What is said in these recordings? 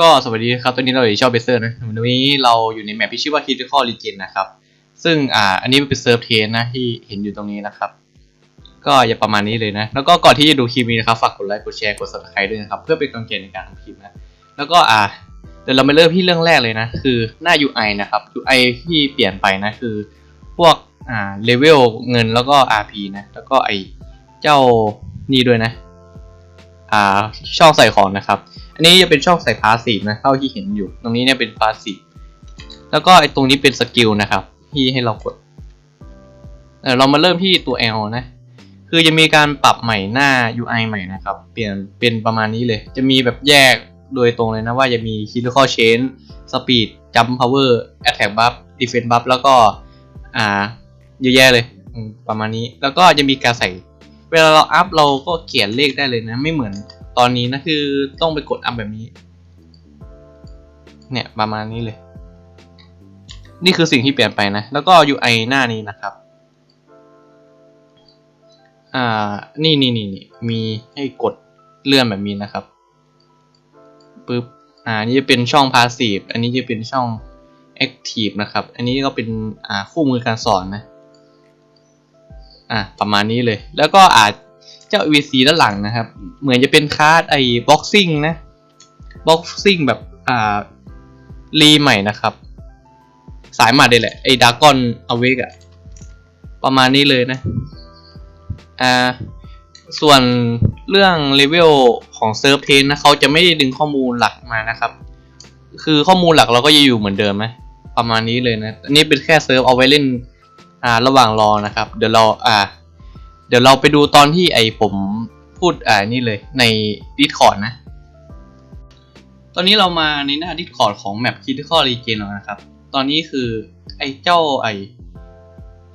ก็สวัสดีครับตอนนี้เราอยู่ชอบเบเซอร์นะวันนี้เราอยู่ในแมปที่ชื่อว่า Critical Region นะครับ ซึ่งอ่าอันนี้เป็นเซิร์ฟเทนนะที่เห็นอยู่ตรงนี้นะครับ ก็อย่าประมาณนี้เลยนะ แล้วก็ก่อนที่จะดูคลิปนี้นะครับฝากกดไลค์กดแชร์กด subscribe ด้วยนะครับ เพื่อเป็นกำลังใจในการทำคลิปนะแล้วก็อ่าเดี๋ยวเรามาเริ่มที่เรื่องแรกเลยนะ คือหน้า UI นะครับ UI ที่เปลี่ยนไปนะคือ พวกอ่าเลเวลเงินแล้วก็ RP นะแล้วก็ไอเจ้านี่ด้วยนะ อ่าช่องใส่ของนะครับ อันนี้จะเป็นช่องใส่พาสซีฟนะเท่าที่เห็นอยู่ ตรงนี้เนี่ยเป็นพาสซีฟแล้วก็ไอตรงนี้เป็นสกิลนะครับ ที่ให้เรากดเเรามาเริ่มที่ตัว L นะ คือจะมีการปรับใหม่หน้า UI ใหม่นะครับ เปลี่ยนเป็นประมาณนี้เลย จะมีแบบแยกโดยตรงเลยนะว่าจะมี critical change speed jump power attack buff defense buff แล้วก็ อ่า เยอะแยะเลย ประมาณนี้ แล้วก็จะมีการใส่ เวลาเราอัพเราก็เขียนเลขได้เลยนะ ไม่เหมือนตอนนี้นะคือต้องไปกดอัพแบบนี้ เนี่ยประมาณนี้เลย นี่คือสิ่งที่เปลี่ยนไปนะ แล้วก็ UI หน้านี้นะครับ อ่า นี่นี่นี่มีให้กดเลื่อนแบบนี้นะครับปึ๊บอ่านี่จะเป็นช่อง passive อันนี้จะเป็นช่อง active นะครับ อันนี้ก็เป็นอ่าคู่มือการสอนนะ อะประมาณนี้เลย แล้วก็อาจเจ้า VC ด้านหลังนะครับ เหมือนจะเป็นคาร์ดไอ้ boxing นะ boxing แบบอ่ารีใหม่นะครับ สายหมัดเลยแหละไอ้ดากอนอเวกอะประมาณนี้เลยนะอ่าส่วนเรื่องเลเวลของเซิร์ฟเทนนะเขาจะไม่ได้ดึงข้อมูลหลักมานะครับ คือข้อมูลหลักเราก็จะอยู่เหมือนเดิมนะประมาณนี้เลยนะ อันนี้เป็นแค่เซิร์ฟเอาไว้เล่น อ่าระหว่างรอนะครับ เดี๋ยวเราอ่า เดี๋ยวเราไปดูตอนที่ไอผมพูดอ่านี่เลยใน Discord นะ ตอนนี้เรามาในหน้า Discord ของ Map Critical Region แล้วนะครับ ตอนนี้คือไอเจ้าไอ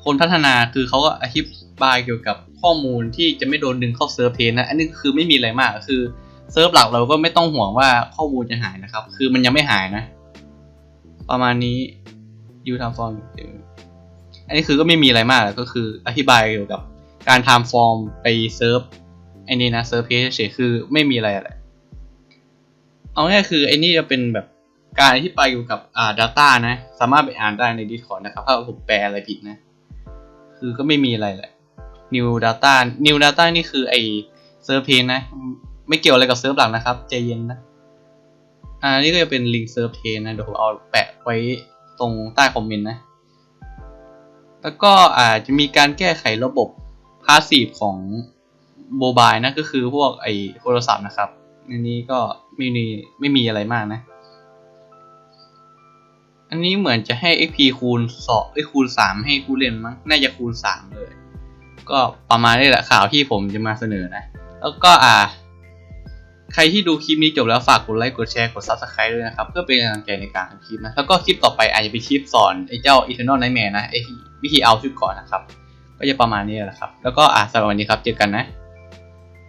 คนพัฒนาคือเขาก็อธิบายเกี่ยวกับข้อมูลที่จะไม่โดนดึงเข้าเซิร์ฟเทนนะ อันนี้คือไม่มีอะไรมากคือเซิร์ฟหลักเราก็ไม่ต้องห่วงว่าข้อมูลจะหายนะครับ คือมันยังไม่หายนะ ประมาณนี้ยูทำฟอร์ม อันนี้คือก็ไม่มีอะไรมากก็คืออธิบายเกี่ยวกับการทำฟอร์มไปเซิร์ฟไอ้นี่นะเซิร์ฟเพจเฉยคือไม่มีอะไรอะไรเอาง่ายคือไอ้นี่จะเป็นแบบการอธิบายเกี่ยวกับอ่า Data นะ สามารถไปอ่านได้ใน Discord นะครับ ถ้าผมแปลอะไรผิดนะ คือก็ไม่มีอะไรแหละ New Data New Data นี่คือไอเซิร์ฟเพจนะ ไม่เกี่ยวอะไรกับเซิร์ฟหลักนะครับ ใจเย็นนะ อ่านี่ก็จะเป็นลิงก์เซิร์ฟเพจนะ เดี๋ยวผมเอาแปะไว้ตรงใต้คอมเมนต์นะ แล้วก็อาจจะมีการแก้ไขระบบพาสซีฟของโมบายนะก็คือพวกไอโทรศัพท์นะครับอันนี้ก็ไม่มีไม่มีอะไรมากนะ อันนี้เหมือนจะให้ XP คูณสองไอคูณสามให้ผู้เล่นมั้งน่าจะคูณสามเลย ก็ประมาณนี้แหละข่าวที่ผมจะมาเสนอนะ แล้วก็อ่า ใครที่ดูคลิปนี้จบแล้วฝากกดไลค์กดแชร์กด subscribe ด้วยนะครับ เพื่อเป็นกำลังใจในการทำคลิปนะ แล้วก็คลิปต่อไปอาจจะเป็นคลิปสอนไอ้เจ้า Eternal Nightmare นะไอ้ วิธีเอาชุดก่อนนะครับ ก็จะประมาณนี้แหละครับ แล้วก็อ่าสำหรับวันนี้ครับเจอกันนะ